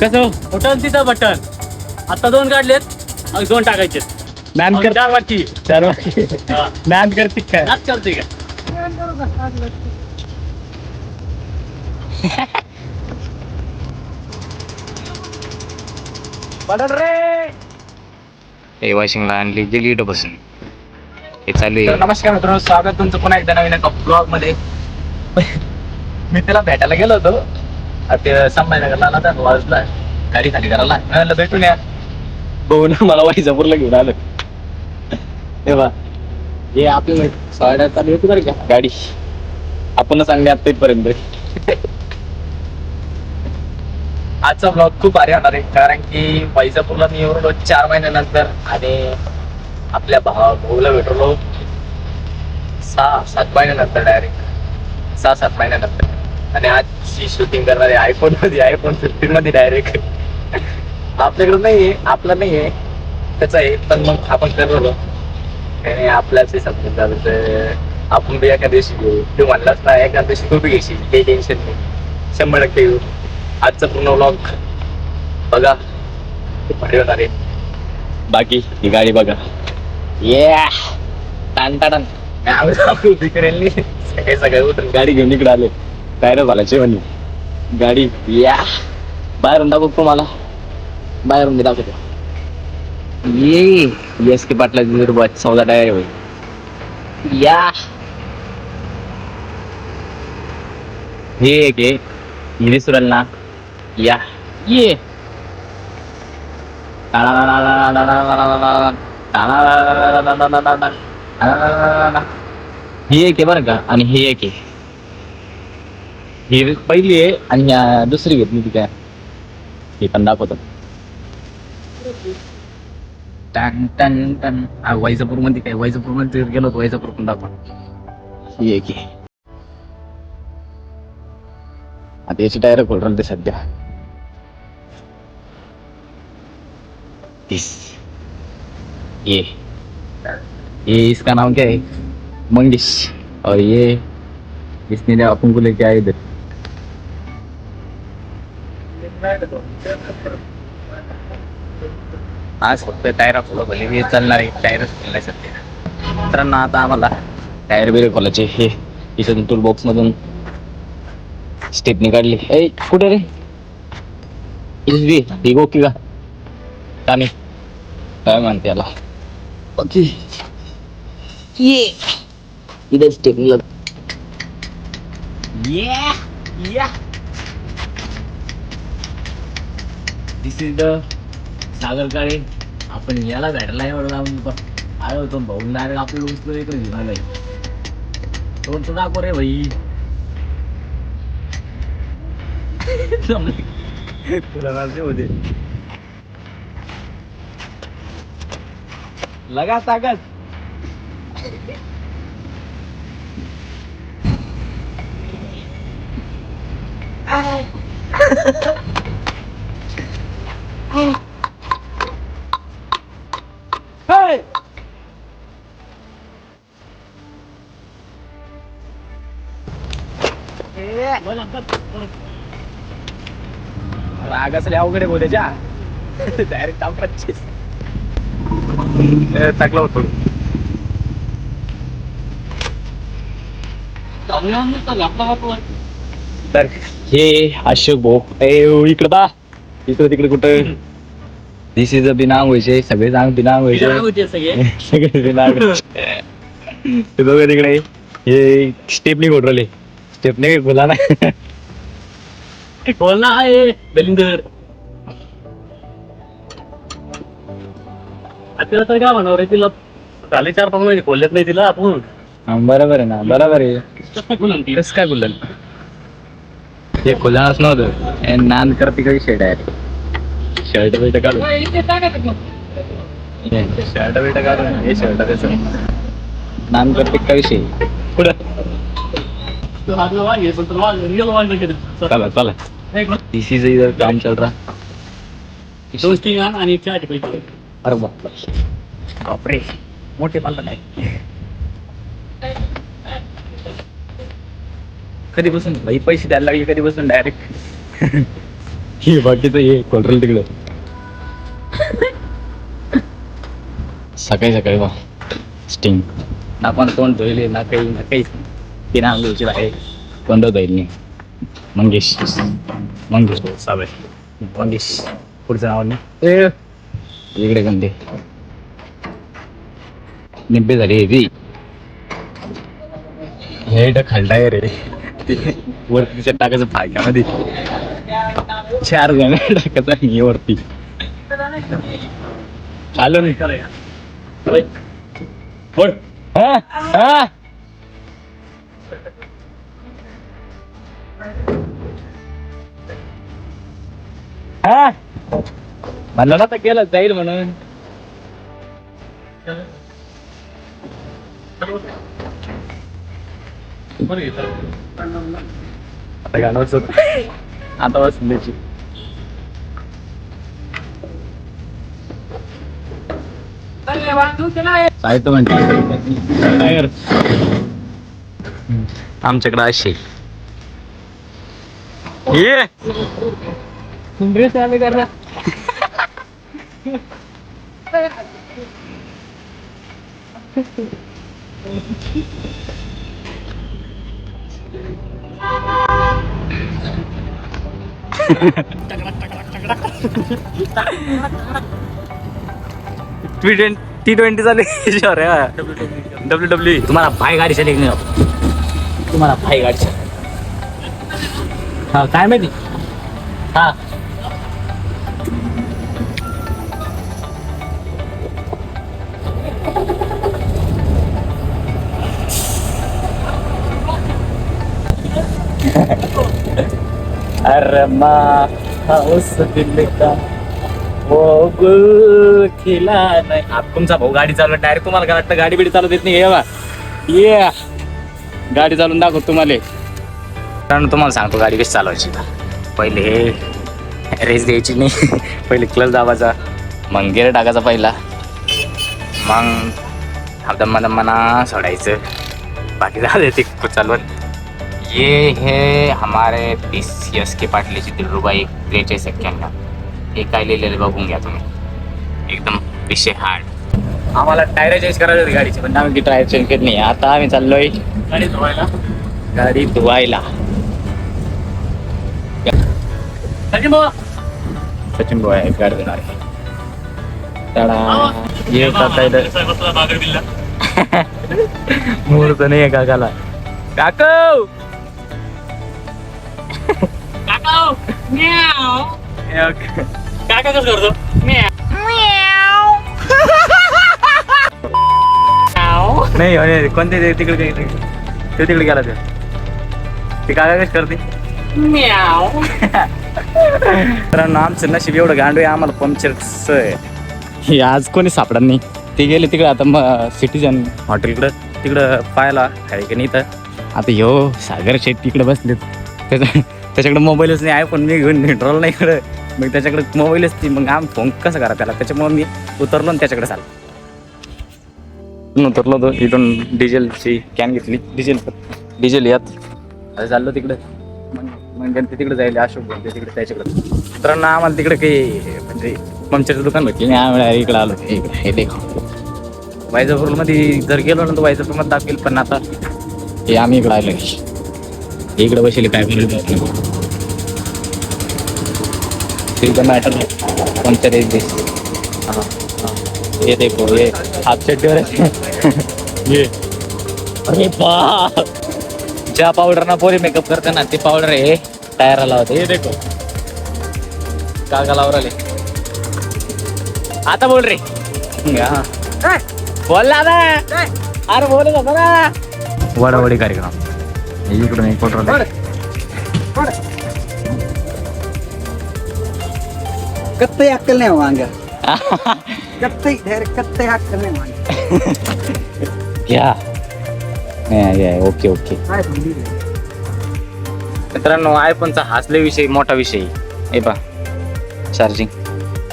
कसं? बटन तिथं बटन. आता दोन काढलेत अजून दोन टाकायचे मॅन कर चार वाटची चार वाटी मॅन करते काय नाच चालते का? हे वॉशिंगला आणली गेली इथं बसून. हे चालू तर आहे नमस्कार मित्रांनो स्वागत तुमचं पुन्हा एकदा नवीन एका ब्लॉगमध्ये मी त्याला भेटायला गेलो होतो. आता ते संभाजीनगरला आला तर लॉजला गाडी खाली करायला मी म्हणलं भेटून या. भाऊ ना मला वाईजापूरला घेऊन आलं. तेव्हा हे आपली चालू होती बरं का. गाडी. आपणच आणली आता इथपर्यंत आजचा ब्लॉग खूप भारी होणार आहे कारण की वैजापूरला मी येऊन चार महिन्यानंतर आणि आपल्या भावा भाऊला भेटलो सहा सात महिन्यानंतर डायरेक्ट सहा सात महिन्यानंतर. आणि आजची शूटिंग करणारे आयफोनमध्ये आयफोन फिफ्टीन मध्ये डायरेक्ट आपल्याकडे नाहीये आपला नाहीये. त्याचा आहे पण मग आपण ठरवलं. आणि आपल्याच हे समजून झालं तर आपण बी एका दिवशी घेऊ. तू म्हणलास ना एका दिवशी तू बी घेशील. काही टेन्शन नाही. शंभर टक्के घेऊ. आजचा पूर्ण व्लॉग बघा. भारी होणार आहे. बाकी ही गाडी बघा. टान करेल सकाळी सकाळी उठून गाडी घेऊन इकडे आले टायर झाल्याचे म्हणे गाडी या बाहेरून दाखव तुम्हाला बाहेरून मी दाखवतो ये एस के पाटला बस चौदा टायर होईल या हे आहे हिंदी सुरल ना या ये ही एक आहे बरं का? आणि ही एक आहे. ही पहिली आहे आणि दुसरी दुसरी घेतली ती काय हे पण दाखवतो. Ton ton ton. वैजापूरमध्ये काय? वैजापूरमध्ये गेलो होतो. वैजापूर पण दाखव. ही एक आहे. आता याची टायर खोल ते सध्या. इस ये ये इसका नाम क्या है मंगेश और ये इसने अपन को लेके आए इधर आज फक्त टायर खोला भले हे चालणार आहे. टायरच खोललाय सध्या. मित्रांनो आता आम्हाला टायर बिरे खोलायचे. हे इथून टूल बॉक्स मधून स्टेपनी काढली ए कुठे रे? इस बी गो की? का काय म्हणते याला? ओके. ये. इधर स्टेपनी लग ये या दिस इज द सागर काळे. आपण याला भेटायला एवढं लावून आलो होतो भाऊ डायरेक्ट आपल्याला उचलो इकडे घेऊन तोंड दाखव रे भाई. तुला होते लगा ताकद. Hey! अवघड आहे बोलायच्या डायरेक्ट टाप पच्चीस. टाकलं होतो. तर हे अशोक भाऊ. ए इकडं बा इकडं तिकडे कुठं? दिस इज अ बिनांग व्हायचे सगळे सांग बिनांग व्हायचे सगळे. सगळे बिनांग हे बघा तिकडे. हे स्टेपनी घोटरले स्टेपने बोला ना. बोल ना आहे दलिंदर तिला तर काय म्हणावं रे तिला झाले चार पाच महिने खोललेत नाही तिला आपण. हा, बरोबर आहे ना बरोबर आहे. कसं काय बोललं हे खुलाच नव्हतं. हे नान करते काही शेड आहे? शर्ट बिर्ट काढून. शर्ट बिर्ट काढून हे शर्ट त्याचं. नान करते का विषय पुढं चला चला. दिस इज इधर काम चल रहा स्टिंग आण चहाचे पैसे अरे बापरे मोठे पालक आहे. कधी बसून भाई पैसे द्यायला लागले कधी बसून डायरेक्ट हे बाकीचं हे कंट्रोल तिकडं. सकाळी सकाळी बा स्टिंग ना पण तोंड धुले ना काही ना काही. तिने आंघोळची आहे. कोणतं जाईल नाही मंगेश. मंगेश. साबळे मंगेश. पुढचं नाव नाही ए इकडे गंदे. निब्बे झाली ती हे खालडाय रे. ते वरतीच्या टाकायचं फायद्यामध्ये. चार जण टाकायचं हे वरती. आलो नाही बोल. हा. म्हणलं ना तर केलं जाईल म्हणून. आता गाणं वाजवत. आता वाजून द्यायची. साहित्य म्हणते. आमच्याकडे असे ये. टी ट्वेंटी चालू डब्ल्यू डब्ल्यू तुम्हाला भाई गाडी चालली नाही तुम्हाला भाई गाडी हा काय माहिती? हा. अरे माँ उस दिल का वो गुल खिला नाही। आता तुमचा भाऊ गाडी चालवत डायरेक्ट तुम्हाला काय वाटतं? गाडी बिडी चालवत येत नाही हे बा ये. गाडी चालवून दाखव तुम्हाला. कारण तुम्हाला सांगतो गाडी कशी चालवायची का पहिले हे रेस द्यायची नाही. पहिले क्लच दाबायचा. मग गेअर टाकायचा पहिला. मग दम्मा दम्माना सोडायचं. बाकी झालं ते चालवत ये है हमारे तीस यस के पाटलीची दिलरुबा एक त्रेचाळीस एक्क्याण्णव हे काय लिहिलेलं बघून घ्या तुम्ही। एकदम विषय हार्ड आम्हाला टायर चेंज करायचं होती गाडीची पण आम्ही टायर चेंज केली नाही. आता आम्ही चाललोय गाडी धुवायला. गाडी धुवायला. सचिन भाऊ. सचिन भाऊ आहे गाडी देणार आहे. टाळा. ये काका इथं. मुहूर्त नाही आहे काकाला. काकू! काका कसं करतो नाही अरे कोणते ते तिकडे ते ते तिकडे गेला ते. ते काका कशी करते? मित्रांनो आमचं नशीब एवढं गांडू आहे आम्हाला पंक्चरच हे आज कोणी सापडत नाही. ते गेले तिकडे आता मग सिटीजन हॉटेलकडं तिकडं पाहायला आहे की नाही तर आता ह्यो सागर शेट तिकडे बसलेत. त्याच्या त्याच्याकडे मोबाईलच नाही आयफोन मी घेऊन निड्रॉल नाही इकडं मग त्याच्याकडे मोबाईलच नाही मग आम फोन कसं करा त्याला? त्याच्यामुळे मी उतरलो आणि त्याच्याकडे चाललो. उतरलो होतो इथून डिझेलची कॅन घेतली. डिझेल डिझेल यात. आता चाललो तिकडे. मग मग ते तिकडे जायला अशोक बोलते तिकडे त्याच्याकडे. मित्रांनो आम्हाला तिकडे काही म्हणजे पंक्चरचं दुकान भेटली नाही आम्ही इकडे आलो. हे देखो. वायजापूरमध्ये जर गेलो ना तर वायजापूरमध्ये दाखवेल पण आता हे आम्ही इकडे आलो इकडे बसले काय तिथं मॅटर पंक्चर एक दिस ये देखो ये हाथ चड्डीवर ये। अरे बाप! ज्या पावडर ना पोरी मेकअप करते ना ते पावडर आहे टायराला होते. हे देखो. काका लावराले आता बोल रे. हा. बोल ना आता. अरे बोल ना बघा वडावडी कार्यक्रम. इकडून एक फोटो कत्ते अक्कल नाही वांग कत्ते ढेर कत्ते अक्कल नाही वांग या. नाही आहे ओके ओके? मित्रांनो आयफोनचा हासले विषय मोठा विषय. हे पा चार्जिंग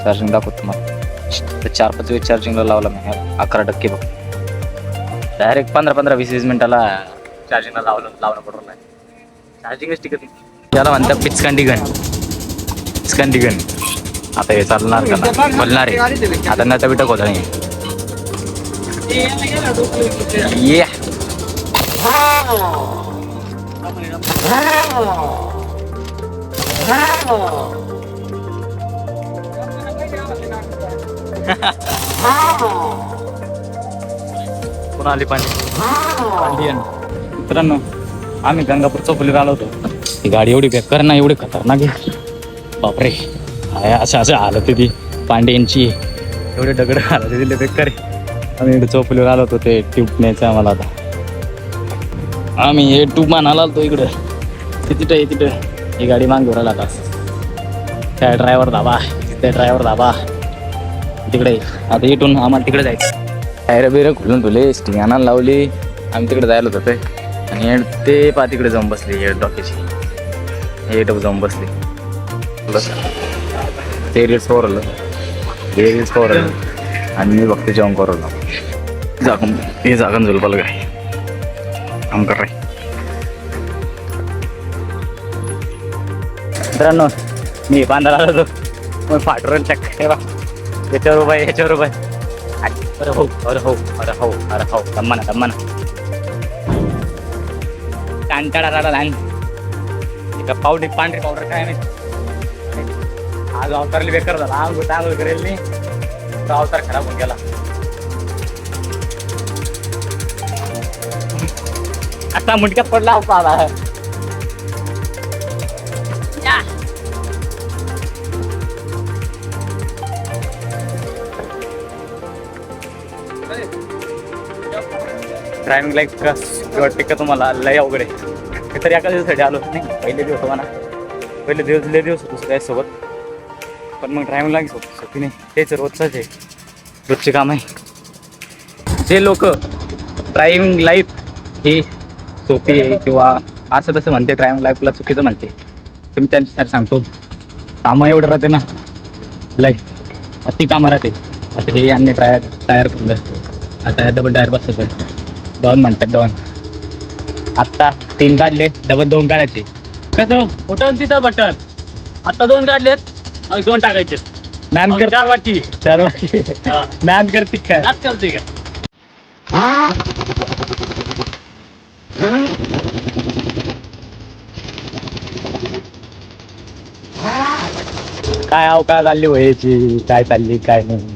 चार्जिंग दाखवतो तुम्हाला. तर चार पाच वेळ चार्जिंगला लावला मी. अकरा टक्के बघ. डायरेक्ट पंधरा पंधरा वीस वीस मिनिटाला चार्जिंगला लावलं लावणं पडलं नाही चार्जिंगच टिकत. त्याला म्हणतात पिचकांडी गण पिचकांडी गण आता हे चालणार का? बोलणार आहे. आता नचा बिटक होता नाही. ये. पुन्हा आली पाणी? मित्रांनो आम्ही गंगापूर चौफुलीला आलो होतो. ही गाडी एवढी बेकार ना एवढी खतरनाक आहे. बापरे. असं असं हालत ती पांड्यांची. एवढे दगड हालत दिले बेकार आम्ही इकडे चौफुलीवर आलो होतो ते ट्यूब न्यायचं आम्हाला आता. आम्ही हे ट्यूब मानायला आलो इकडं. ते तिथं ये तिथं. ही गाडी मागवर आला आता. त्या ड्रायव्हर दाबा त्या ड्रायव्हर दाबा तिकडे. आता इथून आम्हाला तिकडे जायचं. टायर बिर खुलून ठेवले स्टिंग आणायला लावली. आम्ही तिकडे जायला होतो ते. आणि ते पा तिकडे जाऊन बसली हे डॉकेची हे डब जाऊन बसली. बस. ते रील्स कवरलं हे रील्स कवरलं आणि मी बघते जेवण कवरलं जागून हे जागून झुलपाल काय काम कर रे. मित्रांनो मी बांधायला आलो होतो. मग फाटरून चक्क हे बा याच्यावर उभा याच्यावर उभा. अरे हो अरे हो अरे हो अरे हो. दम्मा ना दम्मा ना कांटाळा राहिला लहान एका पावडी पांढरी पावडर काय नाही आज अवतारली बेकार झाला. आंघोळ आंघोळ करेल नाही. तो अवतार खराब होऊन गेला. आता मुंडक्यात पडला आला ड्रायव्हिंग लाईफ वाटते का तुम्हाला लय अवघड आहे. हे तरी एका दिवसासाठी आलो नाही. पहिले दिवस होता ना. पहिले दिवस लय दिवस होतो त्याच्यासोबत पण मग ड्रायव्हिंग लाईफ सोपी नाही तेच रोजचंच आहे. रोजचे काम आहे. जे लोक ड्रायव्हिंग लाईफ ही सोपी आहे किंवा असं तसं म्हणते ड्रायव्हिंग लाईफला चुकीचं म्हणते तुम्ही त्यांच्यासाठी सांगतो. कामं एवढं राहते ना. लाईफ अति कामं राहते. आता हे यांनी टायर टायर खोललं आता डबल टायर बसत दोन म्हणतात दोन आत्ता तीन काढले डबल दोन काढायचे. कसं? कुठं तिथं बटन आत्ता दोन काढलेत. मग दोन टाकायचे. मॅम मग कर चार वाटी. चार वाटी. हा. मॅम करते काय नाच करते का? काय अव काय चालली व्हायची काय चालली काय नाही.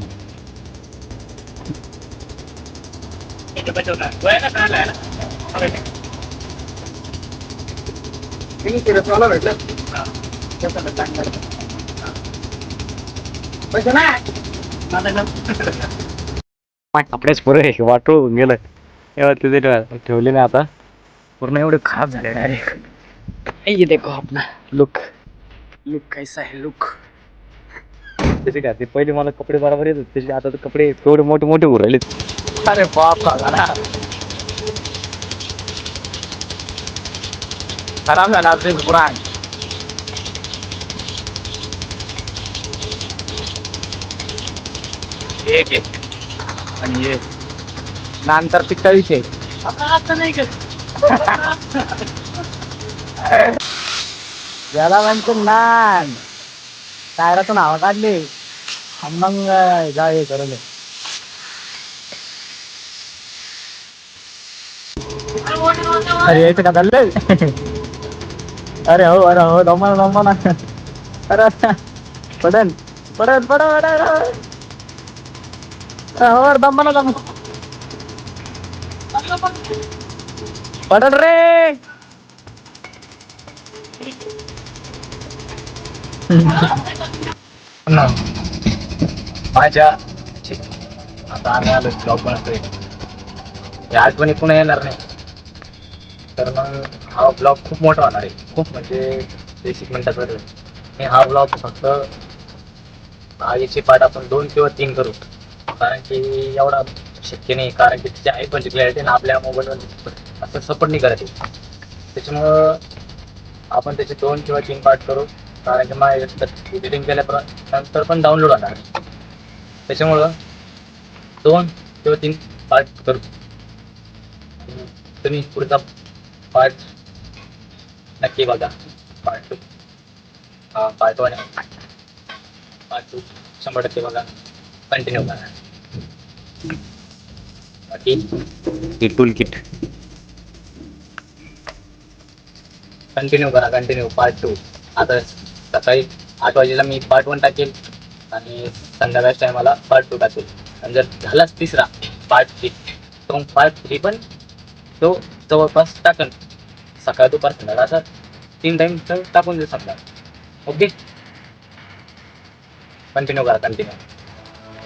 कपडेच पुरे वाटू गेलं. एवढं तिथे ठेव- ठेवले नाही आता. पूर्ण एवढे खराब झाले डायरेक्ट ये देखो अपना लुक लुक कैसा है लुक त्याचे काय ते पहिले मला कपडे बरोबर येत होते त्याचे आता तर कपडे एवढे मोठे मोठे उरायले अरे बाप खराब झाला असेल एक आणि हे. नंतर पिक्चर विषय आता नाही का याला म्हणतो नान. टायरातून हवा काढली. मग जा हे करले अरे यायचं का चाललंय? अरे हो अरे हो दमा दमा ना अरे पडन पडन पड हो दमा ना दम पडन रे माझ्या आता आम्ही आलो जॉब बनतोय या आठवणी पुन्हा येणार नाही तर मग हा ब्लॉग खूप मोठा होणार आहे खूप म्हणजे बेसिक मिनिटाचा मी हा ब्लॉग फक्त आईचे पाठ आपण दोन किंवा तीन करू कारण की एवढा शक्य नाही. कारण की तिची आई पण क्लॅरिटी ना आपल्या मोबाईलवर असं सपोर्ट नाही करत त्याच्यामुळं आपण त्याचे दोन किंवा तीन पार्ट करू. कारण की माझ्या एडिटिंग केल्यापर्यंत नंतर पण डाउनलोड होणार. त्याच्यामुळं दोन किंवा तीन पार्ट करू. तुम्ही पुढचा पार्ट नक्की बघा. Part two part one part two शंभर टक्के बघा. कंटिन्यू करा. हे टूल किट कंटिन्यू करा कंटिन्यू पार्ट टू आता सकाळी आठ वाजेला मी पार्ट वन टाकेल आणि संध्याकाळच्या टायमाला पार्ट टू टाकेल. आणि जर झालाच तिसरा पार्ट थ्री तो मग पार्ट थ्री पण तो जवळपास टाकन. सकाळ दुपार संध्याकाळ असा तीन टाईम तर टाकून देऊ समजा ओके कंटिन्यू करा कंटिन्यू